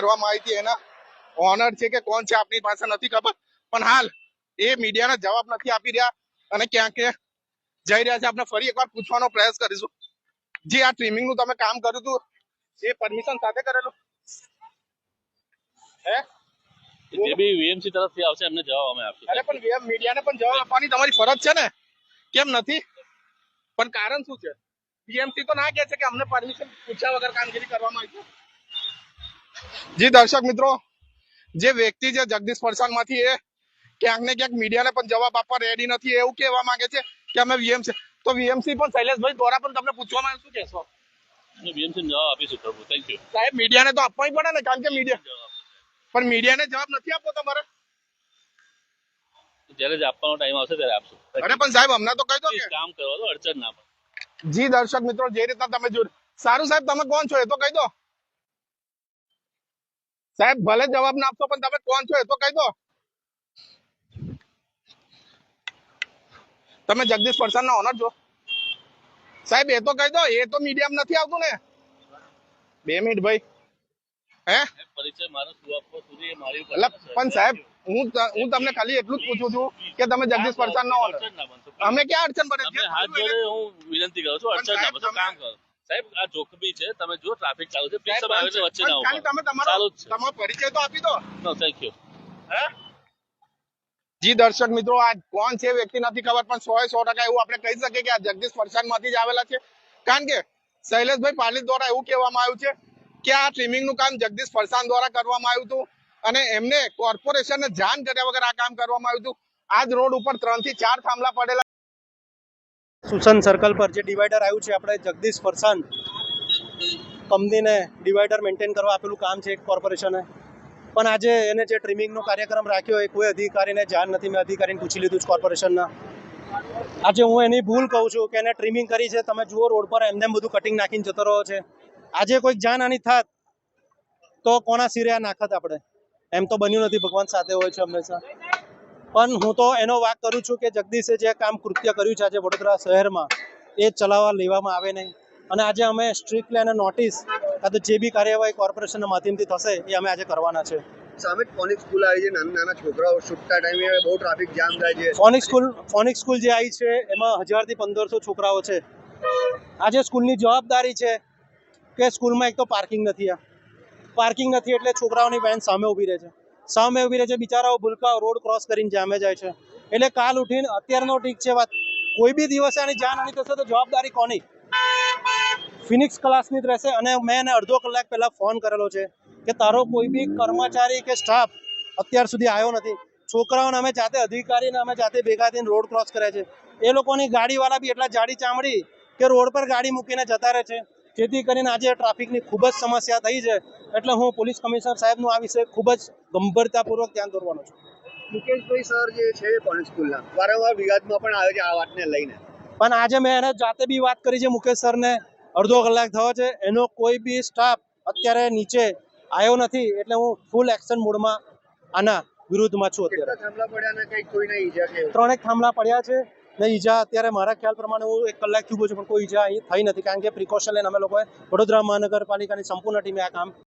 કરવામાં આવી હતી એના ઓનર છે કે કોણ છે આપની પાસે નથી ખબર. પણ હાલ એ મીડિયાને જવાબ નથી આપી રહ્યા અને ક્યાંક જઈ રહ્યા છે. આપણે ફરી એકવાર પૂછવાનો પ્રયાસ કરીશું. જે આ ટ્રીમિંગનું તમે કામ કર્યું હતું એ પરમિશન સાથે કરેલું? હે? જે બી વીએમસી તરફથી આવશે એમને જવાબ અમે આપશું. અરે પણ મીડિયાને પણ જવાબ આપવાની તમારી ફરજ છે ને? કેમ નથી? પણ કારણ શું છે? વીએમસી તો ના કહે છે કે અમને પરમિશન પૂછ્યા વગર કામગીરી કરવામાં આવી છે. જી દર્શક મિત્રો જે વ્યક્તિ છે જગદીશ પરસાણમાંથી એ ક્યાંક ને ક્યાંક મીડિયાને પણ જવાબ આપવા રેડી નથી એવું કહેવા માંગે છે કે અમે વીએમસી તો વીએમસી પણ શૈલેષભાઈ દ્વારા પણ તમને પૂછવામાં શું કહેશો? વીએમસી જવાબ આપીશું પ્રભુ થેન્ક યુ સાહેબ મીડિયાને તો આપવા પડે ને કારણ કે મીડિયા પણ મીડિયાને જવાબ નથી આપવો તમારે? જ્યારે જ આપવાનો ટાઈમ આવશે ત્યારે આપશું. અરે પણ સાહેબ હમણાં તો કહી દો કે કામ કરવા દો અડચણ ના પડે. જી દર્શક મિત્રો જે રીતના તમે જોયું સારું સાહેબ તમે કોણ છો એ તો કહી દો. સાહેબ ભલે જવાબ ના આપશો પણ તમે કોણ છો એ તો કહી દો. તમે જગદીશ પરસાદ ના ઓનર છો. સાહેબ એ તો કહી દો એ તો મીડિયામાં નથી આવતું ને. બે મિનિટ ભાઈ. હે? પણ સાહેબ હું હું તમને ખાલી એટલું જ પૂછું છું કે તમે જગદીશ પરસાદ ના ઓનર અમે ક્યાં અડચણ પડે તમે હું વિનંતી કરું છું અડચણ ના કામ કરો. સાહેબ આ જોખમી છે. તમે જો ટ્રાફિક ચાલુ છે. પ્લીઝ તમે આવે વચ્ચે ના આવો તમે તમારો તમારો પરિચય તો આપી દો. નો થેન્ક યુ જી દર્શક મિત્રો આ કોણ છે વ્યક્તિ નથી ખબર પણ સો સો ટકા એવું આપણે કહી શકીએ કે આ જગદીશ પરસાદમાંથી જ આવેલા છે. કારણ કે શૈલેષભાઈ પાલિત દ્વારા એવું કહેવામાં આવ્યું છે કે આ ટ્રીમિંગનું કામ જગદીશ પરસાદ દ્વારા કરવામાં આવ્યું હતું અને એમને કોર્પોરેશનને જાણ કર્યા વગર આ કામ કરવામાં આવ્યું હતું. આ જ રોડ ઉપર ત્રણથી ચાર થાંભલા પડેલા સુસન સર્કલ પર જે ડિવાઈડર આવ્યું છે, આપણે જગદીશ ફરસાન કંપનીને ડિવાઈડર મેન્ટેન કરવા આપેલું કામ છે એક કોર્પોરેશને પણ આજે એને જે ટ્રીમિંગનો કાર્યક્રમ રાખ્યો એ કોઈ અધિકારીને જાણ નથી. મેં અધિકારીને પૂછી લીધું છે કોર્પોરેશનના આજે હું એની ભૂલ કહું છું કે એને ટ્રીમિંગ કરી છે. તમે જુઓ રોડ પર એમને એમ બધું કટિંગ નાખીને જતો રહ્યો છે. આજે કોઈક જાનહાની થાત તો કોના સિરે આ નાખત આપણે? એમ તો બન્યું નથી. ભગવાન સાથે હોય છે હંમેશા. પણ હું તો એનો વાક કરું છું કે જગદીશે જે કામ કૃત્ય કર્યું છે આજે વડોદરા શહેરમાં એ ચલાવવા લેવામાં આવે નહીં. અને આજે અમે સ્ટ્રિક્ટલી અને નોટિસ કાં તો જે બી કાર્યવાહી કોર્પોરેશનના માધ્યમથી થશે એ અમે આજે કરવાના છે. સામે ફોનિક સ્કૂલ આવી છે નાના નાના છોકરાઓ છૂટતા ટાઈમે બહુ ટ્રાફિક જામ થાય છે. ફોનિક સ્કૂલ ફોનિક સ્કૂલ જે આવી છે એમાં હજારથી પંદરસો છોકરાઓ છે. આજે સ્કૂલની જવાબદારી છે કે સ્કૂલમાં એક તો પાર્કિંગ નથી આ. પાર્કિંગ નથી એટલે છોકરાઓની વેન સામે ઊભી રહે છે. સામે ઊભી રહે છે. બિચારાઓ ભૂલકાઓ રોડ ક્રોસ કરીને જામે જાય છે. એટલે કાલ ઉઠીને અત્યારનો ઠીક છે વાત. કોઈ બી દિવસે આની જાનહાની થશે તો જવાબદારી કોની? ફિનિક્સ ક્લાસની જ રહેશે અને મેં એને અડધો કલાક પહેલાં ફોન કરેલો છે કે તારો કોઈ બી કર્મચારી કે સ્ટાફ અત્યાર સુધી આવ્યો નથી. છોકરાઓને અમે જાતે અધિકારીને અમે જાતે ભેગા થઈને રોડ ક્રોસ કરે છે. એ લોકોની ગાડીવાળા બી એટલા જાડી ચામડી કે રોડ પર ગાડી મૂકીને જતા રહે છે. જેથી કરીને આજે ટ્રાફિકની ખૂબ જ સમસ્યા થઈ છે. એટલે હું પોલીસ કમિશનર સાહેબનું આ વિષય ખૂબ જ ગંભીરતાપૂર્વક ધ્યાન દોરવાનો છું. મુકેશભાઈ સર જે છે પણ સ્કૂલના. વારંવાર વિવાદમાં પણ આવે છે આ વાતને લઈને. પણ આજે મેં એને જાતે બી વાત કરી છે મુકેશ સરને. અડધો કલાક થયો છે. એનો કોઈ બી સ્ટાફ અત્યારે નીચે આવ્યો નથી. એટલે હું ફૂલ એક્શન મોડમાં આના વિરુદ્ધમાં છું અત્યારે. થાંભલા પડ્યા ને કઈ ઈજા કે ત્રણેક થાંભલા પડ્યા છે. ને ઈજા અત્યારે મારા ખ્યાલ પ્રમાણે હું એક કલાકથી ઊભો છું, પણ કોઈ ઈજા અહીં થઈ નથી. કારણ કે પ્રિકોશન લઈને અમે લોકોએ વડોદરા મહાનગરપાલિકાની સંપૂર્ણ ટીમે આ કામ